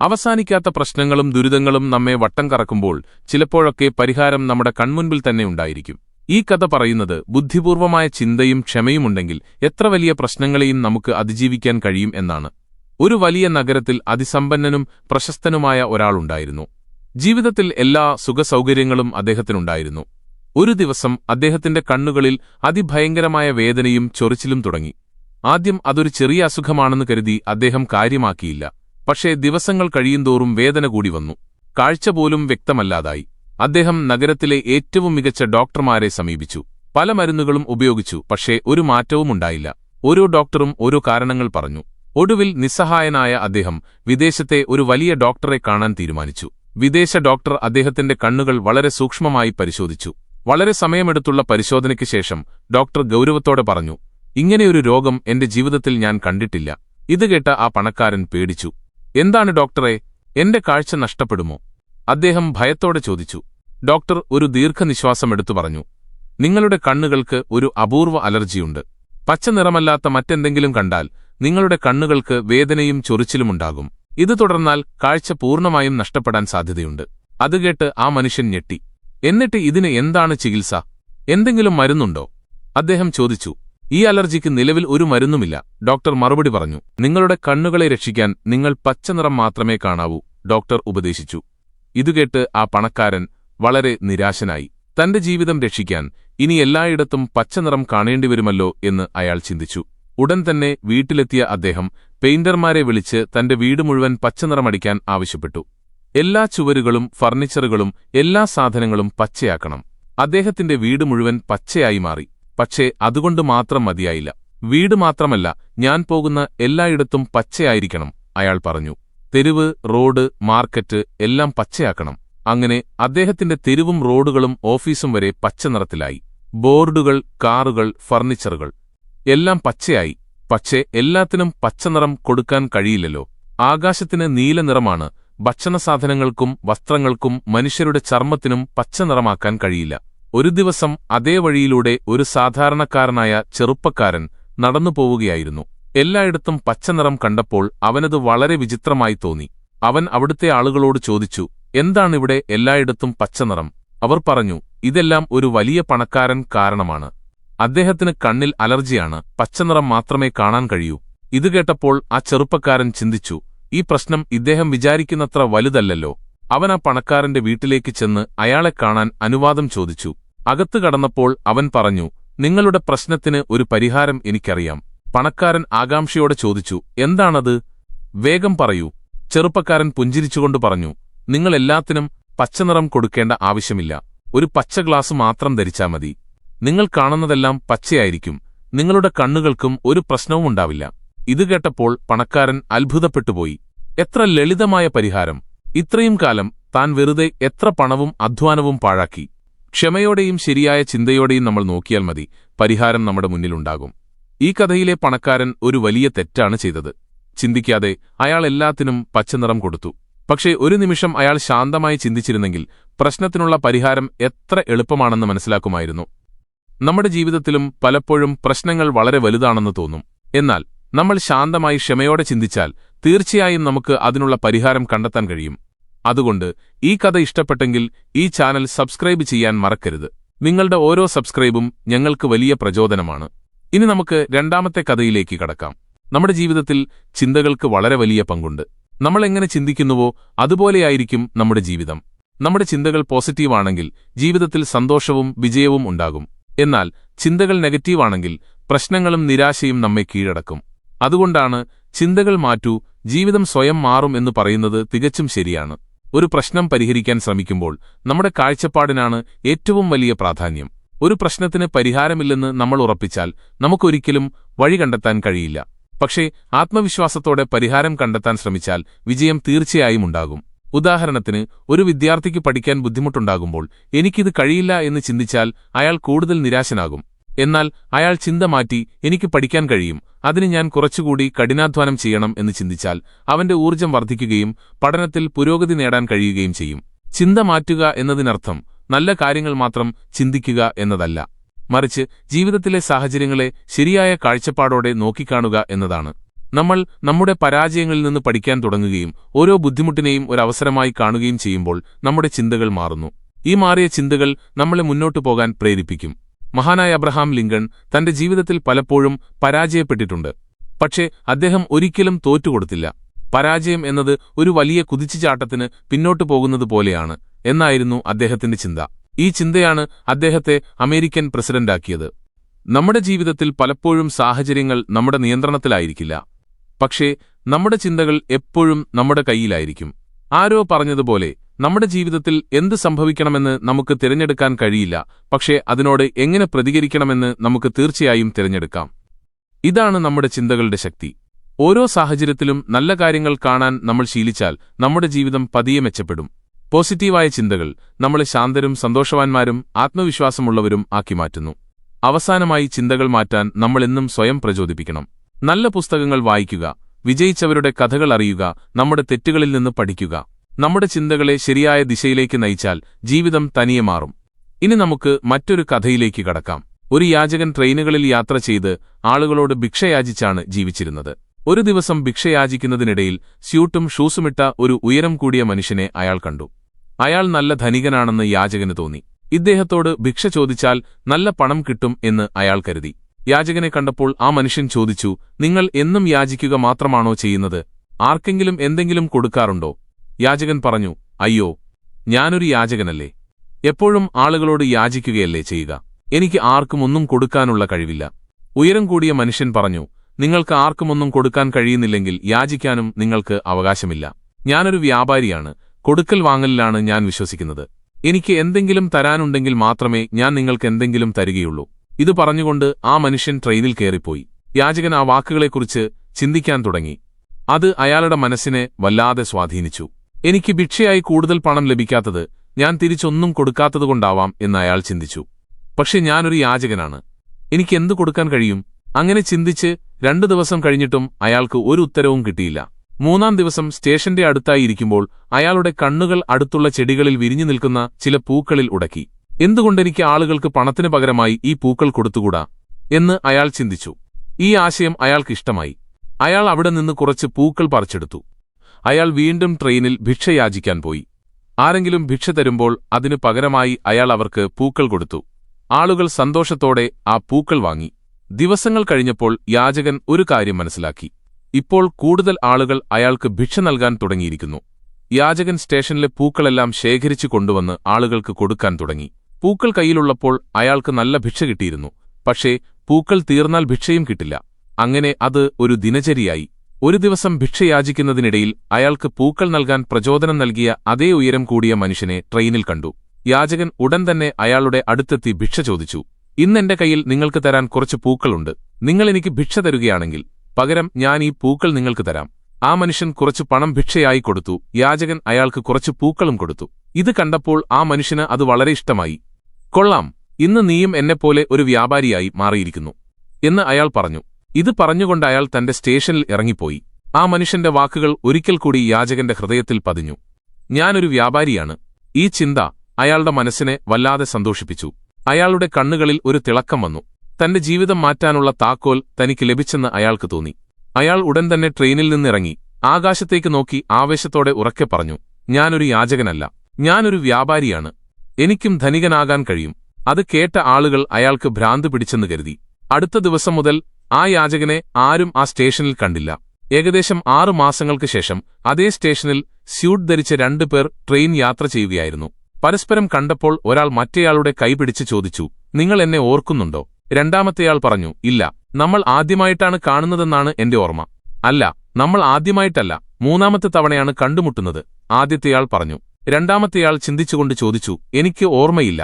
അവസാനിക്കാത്ത പ്രശ്നങ്ങളും ദുരിതങ്ങളും നമ്മെ വട്ടം കറക്കുമ്പോൾ ചിലപ്പോഴൊക്കെ പരിഹാരം നമ്മുടെ കൺമുൻപിൽ തന്നെ ഉണ്ടായിരിക്കും. ഈ കഥ പറയുന്നത് ബുദ്ധിപൂർവമായ ചിന്തയും ക്ഷമയുമുണ്ടെങ്കിൽ എത്ര വലിയ പ്രശ്നങ്ങളെയും നമുക്ക് അതിജീവിക്കാൻ കഴിയും എന്നാണ്. ഒരു വലിയ നഗരത്തിൽ അതിസമ്പന്നനും പ്രശസ്തനുമായ ഒരാളുണ്ടായിരുന്നു ജീവിതത്തിൽ എല്ലാ സുഖസൗകര്യങ്ങളും അദ്ദേഹത്തിനുണ്ടായിരുന്നു. ഒരു ദിവസം അദ്ദേഹത്തിന്റെ കണ്ണുകളിൽ അതിഭയങ്കരമായ വേദനയും ചൊറിച്ചിലും തുടങ്ങി. ആദ്യം അതൊരു ചെറിയ അസുഖമാണെന്ന് കരുതി അദ്ദേഹം കാര്യമാക്കിയില്ല. പക്ഷേ ദിവസങ്ങൾ കഴിയുന്തോറും വേദന കൂടി വന്നു. കാഴ്ച പോലും വ്യക്തമല്ലാതായി. അദ്ദേഹം നഗരത്തിലെ ഏറ്റവും മികച്ച ഡോക്ടർമാരെ സമീപിച്ചു. പല മരുന്നുകളും ഉപയോഗിച്ചു പക്ഷേ ഒരു മാറ്റവും ഉണ്ടായില്ല. ഓരോ ഡോക്ടറും ഓരോ കാരണങ്ങൾ പറഞ്ഞു. ഒടുവിൽ നിസ്സഹായനായ അദ്ദേഹം വിദേശത്തെ ഒരു വലിയ ഡോക്ടറെ കാണാൻ തീരുമാനിച്ചു. വിദേശ ഡോക്ടർ അദ്ദേഹത്തിന്റെ കണ്ണുകൾ വളരെ സൂക്ഷ്മമായി പരിശോധിച്ചു. വളരെ സമയമെടുത്തുള്ള പരിശോധനയ്ക്ക് ശേഷം ഡോക്ടർ ഗൗരവത്തോടെ പറഞ്ഞു ഇങ്ങനെയൊരു രോഗം എന്റെ ജീവിതത്തിൽ ഞാൻ കണ്ടിട്ടില്ല. ഇത് കേട്ട ആ പണക്കാരൻ പേടിച്ചു. എന്താണ് ഡോക്ടറെ? എന്റെ കാഴ്ച നഷ്ടപ്പെടുമോ? അദ്ദേഹം ഭയത്തോടെ ചോദിച്ചു. ഡോക്ടർ ഒരു ദീർഘനിശ്വാസമെടുത്തു പറഞ്ഞു. നിങ്ങളുടെ കണ്ണുകൾക്ക് ഒരു അപൂർവ അലർജിയുണ്ട്. പച്ച നിറമല്ലാത്ത മറ്റെന്തെങ്കിലും കണ്ടാൽ നിങ്ങളുടെ കണ്ണുകൾക്ക് വേദനയും ചൊറിച്ചിലുമുണ്ടാകും ഇത് തുടർന്നാൽ കാഴ്ച പൂർണമായും നഷ്ടപ്പെടാൻ സാധ്യതയുണ്ട്. അത് കേട്ട് ആ മനുഷ്യൻ ഞെട്ടി. എന്നിട്ട് ഇതിന് എന്താണ് ചികിത്സ? എന്തെങ്കിലും മരുന്നുണ്ടോ? അദ്ദേഹം ചോദിച്ചു. ഈ അലർജിക്ക് നിലവിൽ ഒരു മരുന്നുമില്ല. ഡോക്ടർ മറുപടി പറഞ്ഞു നിങ്ങളുടെ കണ്ണുകളെ രക്ഷിക്കാൻ നിങ്ങൾ പച്ചനിറം മാത്രമേ കാണാവൂ ഡോക്ടർ ഉപദേശിച്ചു. ഇതുകേട്ട് ആ പണക്കാരൻ വളരെ നിരാശനായി. തന്റെ ജീവിതം രക്ഷിക്കാൻ ഇനി എല്ലായിടത്തും പച്ചനിറം കാണേണ്ടിവരുമല്ലോ എന്ന് അയാൾ ചിന്തിച്ചു. ഉടൻ തന്നെ വീട്ടിലെത്തിയ അദ്ദേഹം പെയിന്റർമാരെ വിളിച്ച് തന്റെ വീട് മുഴുവൻ പച്ചനിറമടിക്കാൻ ആവശ്യപ്പെട്ടു. എല്ലാ ചുവരുകളും ഫർണിച്ചറുകളും എല്ലാ സാധനങ്ങളും പച്ചയാക്കണം. അദ്ദേഹത്തിന്റെ വീട് മുഴുവൻ പച്ചയായി മാറി. പക്ഷേ അതുകൊണ്ട് മാത്രം മതിയായില്ല. വീട് മാത്രമല്ല ഞാൻ പോകുന്ന എല്ലായിടത്തും പച്ചയായിരിക്കണം അയാൾ പറഞ്ഞു. തെരുവ് റോഡ് മാർക്കറ്റ് എല്ലാം പച്ചയാക്കണം. അങ്ങനെ അദ്ദേഹത്തിന്റെ തെരുവും റോഡുകളും ഓഫീസും വരെ പച്ച നിറത്തിലായി. ബോർഡുകൾ കാറുകൾ ഫർണിച്ചറുകൾ എല്ലാം പച്ചയായി. പക്ഷേ എല്ലാത്തിനും പച്ചനിറം കൊടുക്കാൻ കഴിയില്ലല്ലോ. ആകാശത്തിന് നീല നിറമാണ്. ഭക്ഷണസാധനങ്ങൾക്കും വസ്ത്രങ്ങൾക്കും മനുഷ്യരുടെ ചർമ്മത്തിനും പച്ചനിറമാക്കാൻ കഴിയില്ല. ഒരു ദിവസം അതേ വഴിയിലൂടെ ഒരു സാധാരണക്കാരനായ ചെറുപ്പക്കാരൻ നടന്നു പോവുകയായിരുന്നു. എല്ലായിടത്തും പച്ചനിറം കണ്ടപ്പോൾ അവനത് വളരെ വിചിത്രമായി തോന്നി. അവൻ അവിടുത്തെ ആളുകളോട് ചോദിച്ചു എന്താണിവിടെ എല്ലായിടത്തും പച്ചനിറം അവർ പറഞ്ഞു ഇതെല്ലാം ഒരു വലിയ പണക്കാരൻ കാരണമാണ്. അദ്ദേഹത്തിന് കണ്ണിൽ അലർജിയാണ്. പച്ചനിറം മാത്രമേ കാണാൻ കഴിയൂ. ഇത് കേട്ടപ്പോൾ ആ ചെറുപ്പക്കാരൻ ചിന്തിച്ചു ഈ പ്രശ്നം ഇദ്ദേഹം വിചാരിക്കുന്നത്ര വലുതല്ലല്ലോ. അവൻ ആ പണക്കാരന്റെ വീട്ടിലേക്ക് ചെന്ന് അയാളെ കാണാൻ അനുവാദം ചോദിച്ചു. അകത്തു കടന്നപ്പോൾ അവൻ പറഞ്ഞു നിങ്ങളുടെ പ്രശ്നത്തിന് ഒരു പരിഹാരം എനിക്കറിയാം. പണക്കാരൻ ആകാംക്ഷയോടെ ചോദിച്ചു എന്താണത്? വേഗം പറയൂ. ചെറുപ്പക്കാരൻ പുഞ്ചിരിച്ചുകൊണ്ട് പറഞ്ഞു നിങ്ങൾ എല്ലാത്തിനും പച്ചനിറം കൊടുക്കേണ്ട ആവശ്യമില്ല. ഒരു പച്ച ഗ്ലാസ് മാത്രം ധരിച്ചാൽ മതി. നിങ്ങൾ കാണുന്നതെല്ലാം പച്ചയായിരിക്കും. നിങ്ങളുടെ കണ്ണുകൾക്കും ഒരു പ്രശ്നവും ഉണ്ടാവില്ല. ഇത് കേട്ടപ്പോൾ പണക്കാരൻ അത്ഭുതപ്പെട്ടുപോയി. എത്ര ലളിതമായ പരിഹാരം! ഇത്രയും കാലം താൻ വെറുതെ എത്ര പണവും അധ്വാനവും പാഴാക്കി. ക്ഷമയോടെയും ശരിയായ ചിന്തയോടെയും നമ്മൾ നോക്കിയാൽ മതി പരിഹാരം നമ്മുടെ മുന്നിലുണ്ടാകും. ഈ കഥയിലെ പണക്കാരൻ ഒരു വലിയ തെറ്റാണ് ചെയ്തത്. ചിന്തിക്കാതെ അയാൾ എല്ലാത്തിനും പച്ചനിറം കൊടുത്തു. പക്ഷേ ഒരു നിമിഷം അയാൾ ശാന്തമായി ചിന്തിച്ചിരുന്നെങ്കിൽ പ്രശ്നത്തിനുള്ള പരിഹാരം എത്ര എളുപ്പമാണെന്ന് മനസ്സിലാക്കുമായിരുന്നു. നമ്മുടെ ജീവിതത്തിലും പലപ്പോഴും പ്രശ്നങ്ങൾ വളരെ വലുതാണെന്ന് തോന്നും. എന്നാൽ നമ്മൾ ശാന്തമായി ക്ഷമയോടെ ചിന്തിച്ചാൽ തീർച്ചയായും നമുക്ക് അതിനുള്ള പരിഹാരം കണ്ടെത്താൻ കഴിയും. അതുകൊണ്ട് ഈ കഥ ഇഷ്ടപ്പെട്ടെങ്കിൽ ഈ ചാനൽ സബ്സ്ക്രൈബ് ചെയ്യാൻ മറക്കരുത്. നിങ്ങളുടെ ഓരോ സബ്സ്ക്രൈബും ഞങ്ങൾക്ക് വലിയ പ്രചോദനമാണ്. ഇനി നമുക്ക് രണ്ടാമത്തെ കഥയിലേക്ക് കടക്കാം. നമ്മുടെ ജീവിതത്തിൽ ചിന്തകൾക്ക് വളരെ വലിയ പങ്കുണ്ട്. നമ്മൾ എങ്ങനെ ചിന്തിക്കുന്നുവോ അതുപോലെയായിരിക്കും നമ്മുടെ ജീവിതം. നമ്മുടെ ചിന്തകൾ പോസിറ്റീവാണെങ്കിൽ ജീവിതത്തിൽ സന്തോഷവും വിജയവും ഉണ്ടാകും. എന്നാൽ ചിന്തകൾ നെഗറ്റീവാണെങ്കിൽ പ്രശ്നങ്ങളും നിരാശയും നമ്മെ കീഴടക്കും. അതുകൊണ്ടാണ് ചിന്തകൾ മാറ്റൂ ജീവിതം സ്വയം മാറും എന്ന് പറയുന്നത് തികച്ചും ശരിയാണ്. ഒരു പ്രശ്നം പരിഹരിക്കാൻ ശ്രമിക്കുമ്പോൾ നമ്മുടെ കാഴ്ചപ്പാടിനാണ് ഏറ്റവും വലിയ പ്രാധാന്യം. ഒരു പ്രശ്നത്തിന് പരിഹാരമില്ലെന്ന് നമ്മൾ ഉറപ്പിച്ചാൽ നമുക്കൊരിക്കലും വഴി കണ്ടെത്താൻ കഴിയില്ല. പക്ഷേ ആത്മവിശ്വാസത്തോടെ പരിഹാരം കണ്ടെത്താൻ ശ്രമിച്ചാൽ വിജയം തീർച്ചയായും ഉണ്ടാകും. ഉദാഹരണത്തിന് ഒരു വിദ്യാർത്ഥിക്ക് പഠിക്കാൻ ബുദ്ധിമുട്ടുണ്ടാകുമ്പോൾ എനിക്കിത് കഴിയില്ല എന്ന് ചിന്തിച്ചാൽ അയാൾ കൂടുതൽ നിരാശനാകും. എന്നാൽ അയാൾ ചിന്ത മാറ്റി എനിക്ക് പഠിക്കാൻ കഴിയും അതിന് ഞാൻ കുറച്ചുകൂടി കഠിനാധ്വാനം ചെയ്യണം എന്ന് ചിന്തിച്ചാൽ അവന്റെ ഊർജം വർദ്ധിക്കുകയും പഠനത്തിൽ പുരോഗതി നേടാൻ കഴിയുകയും ചെയ്യും. ചിന്ത മാറ്റുക എന്നതിനർത്ഥം നല്ല കാര്യങ്ങൾ മാത്രം ചിന്തിക്കുക എന്നതല്ല. മറിച്ച് ജീവിതത്തിലെ സാഹചര്യങ്ങളെ ശരിയായ കാഴ്ചപ്പാടോടെ നോക്കിക്കാണുക എന്നതാണ്. നമ്മൾ നമ്മുടെ പരാജയങ്ങളിൽ നിന്ന് പഠിക്കാൻ തുടങ്ങുകയും ഓരോ ബുദ്ധിമുട്ടിനെയും ഒരു അവസരമായി കാണുകയും ചെയ്യുമ്പോൾ നമ്മുടെ ചിന്തകൾ മാറുന്നു. ഈ മാറിയ ചിന്തകൾ നമ്മളെ മുന്നോട്ടു പോകാൻ പ്രേരിപ്പിക്കും. മഹാനായ അബ്രഹാം ലിങ്കൺ തന്റെ ജീവിതത്തിൽ പലപ്പോഴും പരാജയപ്പെട്ടിട്ടുണ്ട്. പക്ഷേ അദ്ദേഹം ഒരിക്കലും തോറ്റുകൊടുത്തില്ല. പരാജയം എന്നത് ഒരു വലിയ കുതിച്ചുചാട്ടത്തിന് പിന്നോട്ടു പോകുന്നത് പോലെയാണ് എന്നായിരുന്നു അദ്ദേഹത്തിന്റെ ചിന്ത. ഈ ചിന്തയാണ് അദ്ദേഹത്തെ അമേരിക്കൻ പ്രസിഡന്റാക്കിയത്. നമ്മുടെ ജീവിതത്തിൽ പലപ്പോഴും സാഹചര്യങ്ങൾ നമ്മുടെ നിയന്ത്രണത്തിലായിരിക്കില്ല. പക്ഷേ നമ്മുടെ ചിന്തകൾ എപ്പോഴും നമ്മുടെ കൈയിലായിരിക്കും ആരോ പറഞ്ഞതുപോലെ നമ്മുടെ ജീവിതത്തിൽ എന്ത് സംഭവിക്കണമെന്ന് നമുക്ക് തിരഞ്ഞെടുക്കാൻ കഴിയില്ല. പക്ഷേ അതിനോട് എങ്ങനെ പ്രതികരിക്കണമെന്ന് നമുക്ക് തീർച്ചയായും തിരഞ്ഞെടുക്കാം. ഇതാണ് നമ്മുടെ ചിന്തകളുടെ ശക്തി. ഓരോ സാഹചര്യത്തിലും നല്ല കാര്യങ്ങൾ കാണാൻ നമ്മൾ ശീലിച്ചാൽ നമ്മുടെ ജീവിതം പതിയെ മെച്ചപ്പെടും. പോസിറ്റീവായ ചിന്തകൾ നമ്മളെ ശാന്തരും സന്തോഷവാന്മാരും ആത്മവിശ്വാസമുള്ളവരും ആക്കി മാറ്റുന്നു. അവസാനമായി ചിന്തകൾ മാറ്റാൻ നമ്മളെന്നും സ്വയം പ്രചോദിപ്പിക്കണം. നല്ല പുസ്തകങ്ങൾ വായിക്കുക വിജയിച്ചവരുടെ കഥകൾ അറിയുക നമ്മുടെ തെറ്റുകളിൽ നിന്ന് പഠിക്കുക. നമ്മുടെ ചിന്തകളെ ശരിയായ ദിശയിലേക്ക് നയിച്ചാൽ ജീവിതം തനിയെ മാറും. ഇനി നമുക്ക് മറ്റൊരു കഥയിലേക്ക് കടക്കാം. ഒരു യാചകൻ ട്രെയിനുകളിൽ യാത്ര ചെയ്ത് ആളുകളോട് ഭിക്ഷയാചിച്ചാണ് ജീവിച്ചിരുന്നത്. ഒരു ദിവസം ഭിക്ഷയാചിക്കുന്നതിനിടയിൽ സ്യൂട്ടും ഷൂസുമിട്ട ഒരു ഉയരം കൂടിയ മനുഷ്യനെ അയാൾ കണ്ടു. അയാൾ നല്ല ധനികനാണെന്ന് യാചകന് തോന്നി. ഇദ്ദേഹത്തോട് ഭിക്ഷ ചോദിച്ചാൽ നല്ല പണം കിട്ടും എന്ന് അയാൾ കരുതി. യാചകനെ കണ്ടപ്പോൾ ആ മനുഷ്യൻ ചോദിച്ചു നിങ്ങൾ എന്നും യാചിക്കുക മാത്രമാണോ ചെയ്യുന്നത്? ആർക്കെങ്കിലും എന്തെങ്കിലും കൊടുക്കാറുണ്ടോ? യാചകൻ പറഞ്ഞു അയ്യോ ഞാനൊരു യാചകനല്ലേ? എപ്പോഴും ആളുകളോട് യാചിക്കുകയല്ലേ ചെയ്യുക? എനിക്ക് ആർക്കുമൊന്നും കൊടുക്കാനുള്ള കഴിവില്ല. ഉയരം കൂടിയ മനുഷ്യൻ പറഞ്ഞു നിങ്ങൾക്ക് ആർക്കുമൊന്നും കൊടുക്കാൻ കഴിയുന്നില്ലെങ്കിൽ യാചിക്കാനും നിങ്ങൾക്ക് അവകാശമില്ല. ഞാനൊരു വ്യാപാരിയാണ്. കൊടുക്കൽ വാങ്ങലിലാണ് ഞാൻ വിശ്വസിക്കുന്നത്. എനിക്ക് എന്തെങ്കിലും തരാനുണ്ടെങ്കിൽ മാത്രമേ ഞാൻ നിങ്ങൾക്ക് എന്തെങ്കിലും തരികയുള്ളൂ. ഇത് പറഞ്ഞുകൊണ്ട് ആ മനുഷ്യൻ ട്രെയിനിൽ കയറിപ്പോയി. യാചകൻ ആ വാക്കുകളെക്കുറിച്ച് ചിന്തിക്കാൻ തുടങ്ങി. അത് അയാളുടെ മനസ്സിനെ വല്ലാതെ സ്വാധീനിച്ചു. എനിക്ക് ഭിക്ഷയായി കൂടുതൽ പണം ലഭിക്കാത്തത് ഞാൻ തിരിച്ചൊന്നും കൊടുക്കാത്തതുകൊണ്ടാവാം എന്ന് അയാൾ ചിന്തിച്ചു. പക്ഷെ ഞാനൊരു യാചകനാണ്. എനിക്ക് എന്തു കൊടുക്കാൻ കഴിയും? അങ്ങനെ ചിന്തിച്ച് രണ്ടു ദിവസം കഴിഞ്ഞിട്ടും അയാൾക്ക് ഒരു ഉത്തരവും കിട്ടിയില്ല. മൂന്നാം ദിവസം സ്റ്റേഷന്റെ അടുത്തായി ഇരിക്കുമ്പോൾ അയാളുടെ കണ്ണുകൾ അടുത്തുള്ള ചെടികളിൽ വിരിഞ്ഞു നിൽക്കുന്ന ചില പൂക്കളിൽ ഉടക്കി. എന്തുകൊണ്ടെനിക്ക് ആളുകൾക്ക് പണത്തിന് പകരമായി ഈ പൂക്കൾ കൊടുത്തുകൂടാ? എന്ന് അയാൾ ചിന്തിച്ചു. ഈ ആശയം അയാൾക്കിഷ്ടമായി അയാൾ അവിടെ നിന്ന് കുറച്ച് പൂക്കൾ പറിച്ചെടുത്തു. അയാൾ വീണ്ടും ട്രെയിനിൽ ഭിക്ഷയാചിക്കാൻ പോയി. ആരെങ്കിലും ഭിക്ഷ തരുമ്പോൾ അതിനു പകരമായി അയാൾ അവർക്ക് പൂക്കൾ കൊടുത്തു. ആളുകൾ സന്തോഷത്തോടെ ആ പൂക്കൾ വാങ്ങി. ദിവസങ്ങൾ കഴിഞ്ഞപ്പോൾ യാചകൻ ഒരു കാര്യം മനസ്സിലാക്കി. ഇപ്പോൾ കൂടുതൽ ആളുകൾ അയാൾക്ക് ഭിക്ഷ നൽകാൻ തുടങ്ങിയിരിക്കുന്നു. യാചകൻ സ്റ്റേഷനിലെ പൂക്കളെല്ലാം ശേഖരിച്ചു കൊണ്ടുവന്ന് ആളുകൾക്ക് കൊടുക്കാൻ തുടങ്ങി. പൂക്കൾ കയ്യിലുള്ളപ്പോൾ അയാൾക്ക് നല്ല ഭിക്ഷ കിട്ടിയിരുന്നു. പക്ഷേ പൂക്കൾ തീർന്നാൽ ഭിക്ഷയും കിട്ടില്ല. അങ്ങനെ അത് ഒരു ദിനചര്യയായി. ഒരു ദിവസം ഭിക്ഷയാചിക്കുന്നതിനിടയിൽ അയാൾക്ക് പൂക്കൾ നൽകാൻ പ്രചോദനം നൽകിയ അതേ ഉയരം കൂടിയ മനുഷ്യനെ ട്രെയിനിൽ കണ്ടു. യാചകൻ ഉടൻ തന്നെ അയാളുടെ അടുത്തെത്തി ഭിക്ഷ ചോദിച്ചു. ഇന്നെന്റെ കയ്യിൽ നിങ്ങൾക്ക് തരാൻ കുറച്ച് പൂക്കളുണ്ട്. നിങ്ങളെനിക്ക് ഭിക്ഷ തരുകയാണെങ്കിൽ പകരം ഞാൻ ഈ പൂക്കൾ നിങ്ങൾക്ക് തരാം. ആ മനുഷ്യൻ കുറച്ച് പണം ഭിക്ഷയായി കൊടുത്തു. യാചകൻ അയാൾക്ക് കുറച്ച് പൂക്കളും കൊടുത്തു. ഇത് കണ്ടപ്പോൾ ആ മനുഷ്യന് അത് വളരെ ഇഷ്ടമായി. കൊള്ളാം. ഇന്ന് നീയും എന്നെപ്പോലെ ഒരു വ്യാപാരിയായി മാറിയിരിക്കുന്നു എന്ന് അയാൾ പറഞ്ഞു. ഇത് പറഞ്ഞുകൊണ്ട് അയാൾ തന്റെ സ്റ്റേഷനിൽ ഇറങ്ങിപ്പോയി. ആ മനുഷ്യന്റെ വാക്കുകൾ ഒരിക്കൽ കൂടി യാചകന്റെ ഹൃദയത്തിൽ പതിഞ്ഞു. ഞാനൊരു വ്യാപാരിയാണ്. ഈ ചിന്ത അയാളുടെ മനസ്സിനെ വല്ലാതെ സന്തോഷിപ്പിച്ചു. അയാളുടെ കണ്ണുകളിൽ ഒരു തിളക്കം വന്നു. തന്റെ ജീവിതം മാറ്റാനുള്ള താക്കോൽ തനിക്ക് ലഭിച്ചെന്ന് അയാൾക്ക് തോന്നി. അയാൾ ഉടൻ തന്നെ ട്രെയിനിൽ നിന്നിറങ്ങി. ആകാശത്തേക്ക് നോക്കി ആവേശത്തോടെ ഉറക്കെ പറഞ്ഞു ഞാനൊരു യാചകനല്ല. ഞാനൊരു വ്യാപാരിയാണ്. എനിക്കും ധനികനാകാൻ കഴിയും. അത് കേട്ട ആളുകൾ അയാൾക്ക് ഭ്രാന്ത് പിടിച്ചെന്ന് കരുതി. അടുത്ത ദിവസം മുതൽ ആ യാചകനെ ആരും ആ സ്റ്റേഷനിൽ കണ്ടില്ല. ഏകദേശം ആറു മാസങ്ങൾക്ക് ശേഷം അതേ സ്റ്റേഷനിൽ സ്യൂട്ട് ധരിച്ച രണ്ടു പേർ ട്രെയിൻ യാത്ര ചെയ്യുകയായിരുന്നു. പരസ്പരം കണ്ടപ്പോൾ ഒരാൾ മറ്റേയാളുടെ കൈപിടിച്ച് ചോദിച്ചു നിങ്ങൾ എന്നെ ഓർക്കുന്നുണ്ടോ? രണ്ടാമത്തെയാൾ പറഞ്ഞു ഇല്ല നമ്മൾ ആദ്യമായിട്ടാണ് കാണുന്നതെന്നാണ് എന്റെ ഓർമ്മ. അല്ല നമ്മൾ ആദ്യമായിട്ടല്ല മൂന്നാമത്തെ തവണയാണ് കണ്ടുമുട്ടുന്നത് ആദ്യത്തെയാൾ പറഞ്ഞു. രണ്ടാമത്തെയാൾ ചിന്തിച്ചുകൊണ്ട് ചോദിച്ചു എനിക്ക് ഓർമ്മയില്ല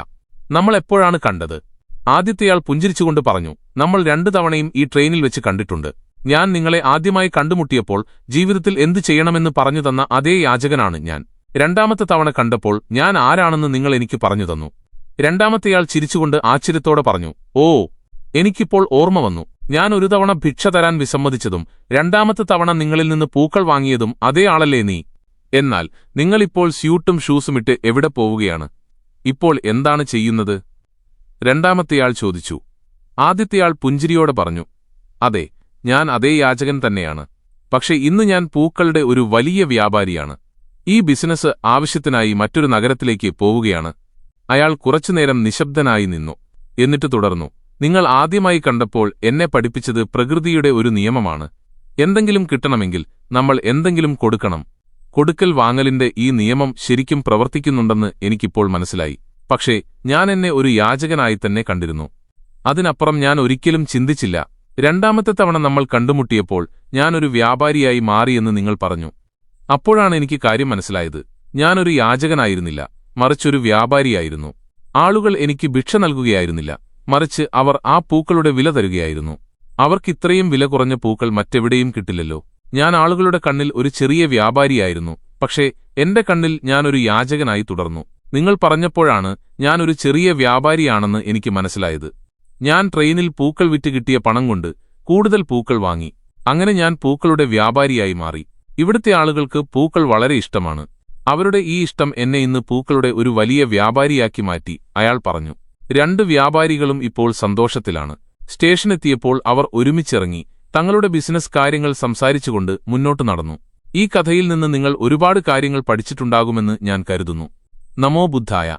നമ്മൾ എപ്പോഴാണ് കണ്ടത്? ആദ്യത്തെയാൾ പുഞ്ചിരിച്ചുകൊണ്ട് പറഞ്ഞു നമ്മൾ രണ്ടു തവണയും ഈ ട്രെയിനിൽ വെച്ച് കണ്ടിട്ടുണ്ട്. ഞാൻ നിങ്ങളെ ആദ്യമായി കണ്ടുമുട്ടിയപ്പോൾ ജീവിതത്തിൽ എന്തു ചെയ്യണമെന്ന് പറഞ്ഞു തന്ന അതേ യാചകനാണ് ഞാൻ. രണ്ടാമത്തെ തവണ കണ്ടപ്പോൾ ഞാൻ ആരാണെന്ന് നിങ്ങൾ എനിക്ക് പറഞ്ഞു തന്നു. രണ്ടാമത്തെയാൾ ചിരിച്ചുകൊണ്ട് ആശ്ചര്യത്തോടെ പറഞ്ഞു ഓ എനിക്കിപ്പോൾ ഓർമ്മ വന്നു. ഞാൻ ഒരു തവണ ഭിക്ഷ തരാൻ വിസമ്മതിച്ചതും രണ്ടാമത്തെ തവണ നിങ്ങളിൽ നിന്ന് പൂക്കൾ വാങ്ങിയതും അതേ ആളല്ലേ നീ. എന്നാൽ നിങ്ങളിപ്പോൾ സ്യൂട്ടും ഷൂസുമിട്ട് എവിടെ പോവുകയാണ്? ഇപ്പോൾ എന്താണ് ചെയ്യുന്നത്? രണ്ടാമത്തെയാൾ ചോദിച്ചു ആദ്യത്തെയാൾ പുഞ്ചിരിയോടെ പറഞ്ഞു അതെ ഞാൻ അതേ യാചകൻ തന്നെയാണ് പക്ഷേ ഇന്ന് ഞാൻ പൂക്കളുടെ ഒരു വലിയ വ്യാപാരിയാണ്. ഈ ബിസിനസ് ആവശ്യത്തിനായി മറ്റൊരു നഗരത്തിലേക്ക് പോവുകയാണ്. അയാൾ കുറച്ചുനേരം നിശബ്ദനായി നിന്നു എന്നിട്ട് തുടർന്നു നിങ്ങൾ ആദ്യമായി കണ്ടപ്പോൾ എന്നെ പഠിപ്പിച്ചത് പ്രകൃതിയുടെ ഒരു നിയമമാണ്. എന്തെങ്കിലും കിട്ടണമെങ്കിൽ നമ്മൾ എന്തെങ്കിലും കൊടുക്കണം. കൊടുക്കൽ വാങ്ങലിന്റെ ഈ നിയമം ശരിക്കും പ്രവർത്തിക്കുന്നുണ്ടെന്ന് എനിക്കിപ്പോൾ മനസ്സിലായി. പക്ഷേ ഞാൻ എന്നെ ഒരു യാചകനായി തന്നെ കണ്ടിരുന്നു. അതിനപ്പുറം ഞാൻ ഒരിക്കലും ചിന്തിച്ചില്ല. രണ്ടാമത്തെ തവണ നമ്മൾ കണ്ടുമുട്ടിയപ്പോൾ ഞാനൊരു വ്യാപാരിയായി മാറിയെന്ന് നിങ്ങൾ പറഞ്ഞു. അപ്പോഴാണ് എനിക്ക് കാര്യം മനസ്സിലായത്. ഞാനൊരു യാചകനായിരുന്നില്ല. മറിച്ചൊരു വ്യാപാരിയായിരുന്നു. ആളുകൾ എനിക്ക് ഭിക്ഷ നൽകുകയായിരുന്നില്ല. മറിച്ച് അവർ ആ പൂക്കളുടെ വില തരുകയായിരുന്നു. അവർക്കിത്രയും വില കുറഞ്ഞ പൂക്കൾ മറ്റെവിടെയും കിട്ടില്ലല്ലോ. ഞാൻ ആളുകളുടെ കണ്ണിൽ ഒരു ചെറിയ വ്യാപാരിയായിരുന്നു. പക്ഷേ എന്റെ കണ്ണിൽ ഞാനൊരു യാചകനായി തുടർന്നു. നിങ്ങൾ പറഞ്ഞപ്പോഴാണ് ഞാൻ ഒരു ചെറിയ വ്യാപാരിയാണെന്ന് എനിക്ക് മനസ്സിലായത്. ഞാൻ ട്രെയിനിൽ പൂക്കൾ വിറ്റ് കിട്ടിയ പണം കൊണ്ട് കൂടുതൽ പൂക്കൾ വാങ്ങി. അങ്ങനെ ഞാൻ പൂക്കളുടെ വ്യാപാരിയായി മാറി. ഇവിടുത്തെ ആളുകൾക്ക് പൂക്കൾ വളരെ ഇഷ്ടമാണ്. അവരുടെ ഈ ഇഷ്ടം എന്നെ ഇന്ന് പൂക്കളുടെ ഒരു വലിയ വ്യാപാരിയാക്കി മാറ്റി അയാൾ പറഞ്ഞു. രണ്ട് വ്യാപാരികളും ഇപ്പോൾ സന്തോഷത്തിലാണ്. സ്റ്റേഷനെത്തിയപ്പോൾ അവർ ഒരുമിച്ചിറങ്ങി തങ്ങളുടെ ബിസിനസ് കാര്യങ്ങൾ സംസാരിച്ചുകൊണ്ട് മുന്നോട്ട് നടന്നു. ഈ കഥയിൽ നിന്ന് നിങ്ങൾ ഒരുപാട് കാര്യങ്ങൾ പഠിച്ചിട്ടുണ്ടാകുമെന്ന് ഞാൻ കരുതുന്നു. നമോ ബുദ്ധായ.